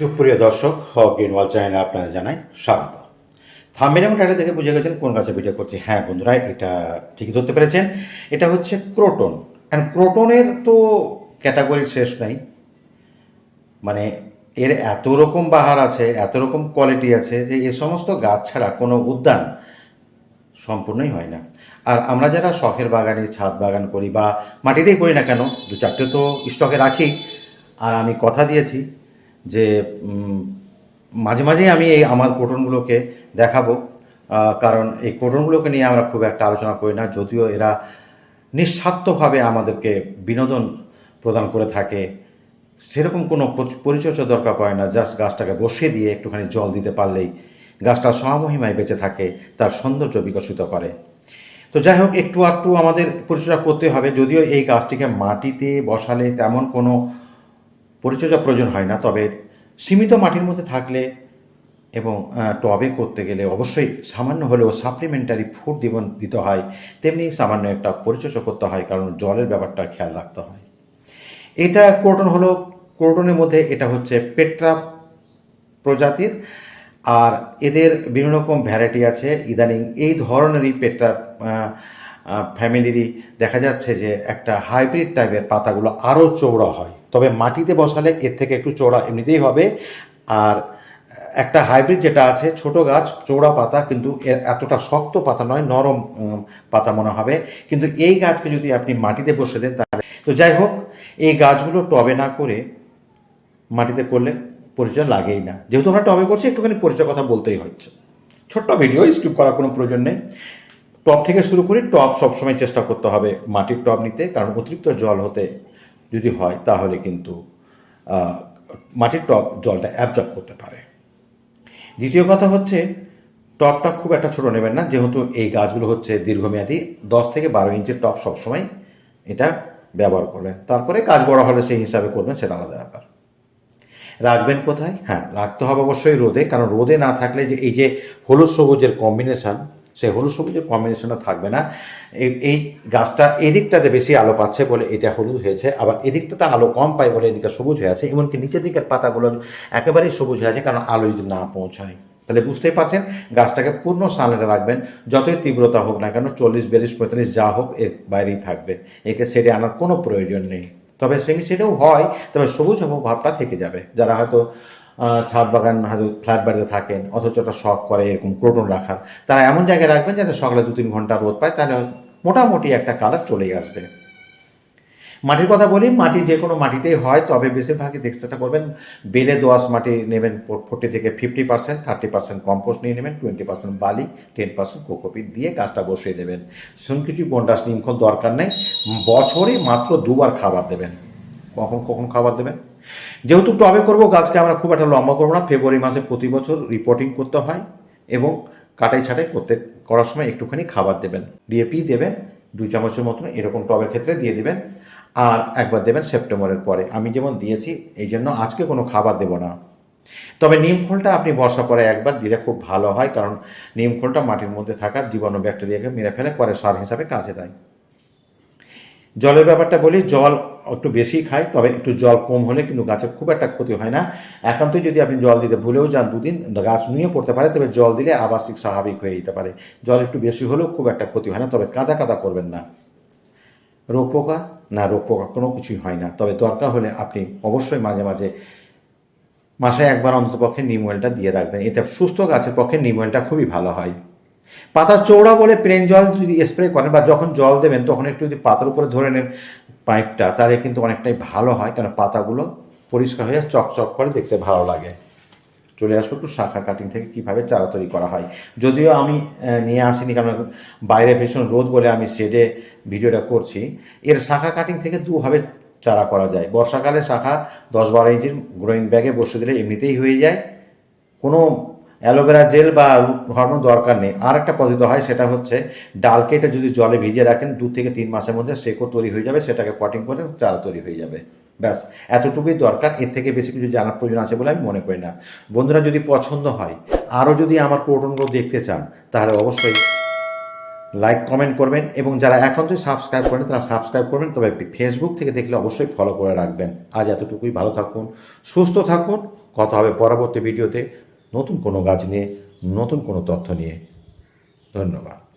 সুপ্রিয় দর্শক, হক ইনওয়াল চ্যানেলে আপনাদের জানাই স্বাগত। থাম্বেল এবং টাইটেল দেখে বুঝে গেছেন কোন গাছে ভিডিও করছি। হ্যাঁ বন্ধুরা, এটা ঠিকই ধরতে পেরেছেন। এটা হচ্ছে ক্রোটন। অ্যান্ড ক্রোটনের তো ক্যাটাগরির শেষ নাই। মানে এর এত রকম বাহার আছে, এত রকম কোয়ালিটি আছে যে এ সমস্ত গাছ ছাড়া কোনো উদ্যান সম্পূর্ণই হয় না। আর আমরা যারা শখের বাগানে, ছাদ বাগান করি বা মাটিতেই করি না কেন দু চারটে তো স্টকে রাখি। আর আমি কথা দিয়েছি যে মাঝে মাঝেই আমি এই আমার কোটনগুলোকে দেখাবো। কারণ এই কোটনগুলোকে নিয়ে আমরা খুব একটা আলোচনা করি না, যদিও এরা নিঃস্বার্থভাবে আমাদেরকে বিনোদন প্রদান করে থাকে। সেরকম কোনো পরিচর্যা দরকার পড়ে না, জাস্ট গাছটাকে বসিয়ে দিয়ে একটুখানি জল দিতে পারলেই গাছটা স্বমহিমায় বেঁচে থাকে, তার সৌন্দর্য বিকশিত করে। তো যাই হোক, একটু একটু আমাদের পরিচর্যা করতে হবে, যদিও এই গাছটিকে মাটিতে বসালে তেমন কোনো পরিচর্যা প্রয়োজন হয় না, তবে সীমিত মাটির মধ্যে থাকলে এবং টবে করতে গেলে অবশ্যই সামান্য হলেও সাপ্লিমেন্টারি ফুড দিবন, দিতে হয়। তেমনি সামান্য একটা পরিচর্যা করতে হয়, কারণ জলের ব্যাপারটা খেয়াল রাখতে হয়। এটা ক্রোটন হলো, ক্রোটনের মধ্যে এটা হচ্ছে পেট্রা প্রজাতির, আর এদের বিভিন্ন রকম ভ্যারাইটি আছে। ইদানিং এই ধরনেরই পেট্রা ফ্যামিলিরই দেখা যাচ্ছে যে একটা হাইব্রিড টাইপের পাতাগুলো আরও চৌড়া হয়। তবে মাটিতে বসালে এর থেকে একটু চৌড়া এমনিতেই হবে। আর একটা হাইব্রিড যেটা আছে, ছোট গাছ চৌড়া পাতা কিন্তু এতটা শক্ত পাতা নয়, নরম পাতা মনে হবে। কিন্তু এই গাছকে যদি আপনি মাটিতে বসে দেন তাহলে, তো যাই হোক, এই গাছগুলো টবে না করে মাটিতে করলে পরিচয় লাগেই না। যেহেতু আমরা টবে করছি, একটুখানি পরিচয় কথা বলতেই হচ্ছে। ছোট্ট ভিডিও স্কিপ করার কোনো প্রয়োজন নেই। টপ থেকে শুরু করে টপ সবসময় চেষ্টা করতে হবে মাটির টব নিতে, কারণ অতিরিক্ত জল হতে যদি হয় তাহলে কিন্তু মাটির টব জলটা অ্যাবজর্ব করতে পারে। দ্বিতীয় কথা হচ্ছে, টপটা খুব একটা ছোটো নেবেন না, যেহেতু এই গাছগুলো হচ্ছে দীর্ঘমেয়াদী, দশ থেকে বারো ইঞ্চের টপ সবসময় এটা ব্যবহার করবেন। তারপরে গাছ বড় হলে সেই হিসাবে করবেন, সেটা আলাদা ব্যাপার। রাখবেন কোথায়? হ্যাঁ রাখতে হবে অবশ্যই রোদে, কারণ রোদে না থাকলে যে এই যে হলুদ সবুজের কম্বিনেশন সেই হলুদ সবুজের কম্বিনেশনটা থাকবে না। এই গাছটা এদিকটাতে বেশি আলো পাচ্ছে বলে এটা হলুদ হয়েছে, আবার এদিকটাতে আলো কম পায় বলে এদিকে সবুজ হয়ে আছে, এমনকি নিচের দিকের পাতাগুলো একেবারেই সবুজ হয়ে আছে, কারণ আলো যদি না পৌঁছায়। তাহলে বুঝতেই পারছেন, গাছটাকে পূর্ণ সানলাইটে রাখবেন, যতই তীব্রতা হোক না কেন, চল্লিশ, বিয়াল্লিশ, পঁয়তাল্লিশ যা হোক, এর বাইরেই থাকবে। একে সেটে আনার কোনো প্রয়োজন নেই। তবে সেমি সেটাও হয়, তবে সবুজ ভাবটা থেকে যাবে। যারা হয়তো ছাদ বাগান হয়তো ফ্ল্যাট বাড়িতে থাকেন, অথচ ওটা শখ করে এরকম ক্রোটন রাখার। তারা এমন জায়গায় রাখবেন যাতে সকালে দু তিন ঘণ্টা রোদ পায়, তাহলে মোটামুটি একটা কালার চলে আসবে। মাটির কথা বলি, মাটি যে কোনো মাটিতেই হয়, তবে বেশিরভাগই চেষ্টা করবেন, বেলে দোয়াশ মাটি নেবেন ফোর্টি থেকে fifty percent thirty percent compost নিয়ে নেবেন টোয়েন্টি পার্সেন্ট বালি টেন পার্সেন্ট কোকোপিট দিয়ে গাছটা বসিয়ে দেবেন। সেরকম কিছু বন্ডাস নিমখন দরকার নেই, বছরে মাত্র দুবার খাবার দেবেন। কখন কখন খাবার দেবেন? যেহেতু টবে করব, গাছকে আমরা খুব একটা লম্বা করব না। ফেব্রুয়ারি মাসে প্রতি বছর রিপোর্টিং করতে হয় এবং কাটাই ছাটাই করতে, করার সময় একটুখানি খাবার দেবেন। ডিএপি দেবেন দুই চামচের মতন এরকম টবের ক্ষেত্রে দিয়ে দেবেন। আর একবার দেবেন সেপ্টেম্বরের পরে। আমি যেমন দিয়েছি, এই জন্য আজকে কোনো খাবার দেব না। তবে নিম খোলটা আপনি বর্ষা পরে একবার দিলে খুব ভালো হয়, কারণ নিম খোলটা মাটির মধ্যে থাকা জীবাণু ব্যাকটেরিয়াকে মেরে ফেলে, পরে সার হিসাবে কাজে দেয়। জলের ব্যাপারটা বলি, জল একটু বেশি খায়, তবে একটু জল কম হলে কিন্তু গাছের খুব একটা ক্ষতি হয় না। একান্তই যদি আপনি জল দিতে ভুলেও যান দুদিন, গাছ নুয়ে পড়তে পারে, তবে জল দিলে আবার ঠিক স্বাভাবিক হয়ে যেতে পারে। জল একটু বেশি হলেও খুব একটা ক্ষতি হয় না, তবে কাদা কাদা করবেন না। রোগ পোকা? না, রোগ পোকা কোনো কিছুই হয় না। তবে দরকার হলে আপনি অবশ্যই মাঝে মাঝে মাসে একবার অন্ততপক্ষে নিম অয়েলটা দিয়ে রাখবেন। এতে সুস্থ গাছের পক্ষে নিম অয়েলটা খুবই ভালো হয়। পাতা চৌড়া বলে প্লেন জল যদি স্প্রে করেন বা যখন জল দেবেন, তখন একটু যদি পাতার উপরে ধরে নেন পাইপটা তাহলে কিন্তু অনেকটাই ভালো হয়। কারণ পাতাগুলো পরিষ্কার হয়ে চকচক করে দেখতে ভালো লাগে। চলে আসব একটু শাখা কাটিং থেকে কীভাবে চারা তৈরি করা হয়। যদিও আমি নিয়ে আসিনি, কারণ বাইরে ভীষণ রোদ বলে আমি শেডে ভিডিওটা করছি। এর শাখা কাটিং থেকে দুভাবে চারা করা যায়। বর্ষাকালে শাখা দশ বারো ইঞ্চির গ্রোয়িং ব্যাগে বসে দিলে এমনিতেই হয়ে যায়। কোনো অ্যালোভেরা জেল বা হরমোন দরকার নেই। আর একটা পদ্ধতি হয়, সেটা হচ্ছে ডাল কেটে যদি জলে ভিজিয়ে রাখেন, দু থেকে তিন মাসের মধ্যে শেকড় তৈরি হয়ে যাবে, সেটাকে পটিং করে চারা তৈরি হয়ে যাবে। ব্যাস, এতটুকুই দরকার। এর থেকে বেশি কিছু জানার প্রয়োজন আছে বলে আমি মনে করি না। বন্ধুরা, যদি পছন্দ হয়, আরও যদি আমার প্রোটনগুলো দেখতে চান, তাহলে অবশ্যই লাইক, কমেন্ট করবেন এবং যারা এখন তো সাবস্ক্রাইব করেন, তারা সাবস্ক্রাইব করবেন। তবে ফেসবুক থেকে দেখলে অবশ্যই ফলো করে রাখবেন। আজ এতটুকুই। ভালো থাকুন, সুস্থ থাকুন। কথা হবে পরবর্তী ভিডিওতে। নতুন কোনো গাছ নিয়ে নতুন কোনো তথ্য নিয়ে। ধন্যবাদ।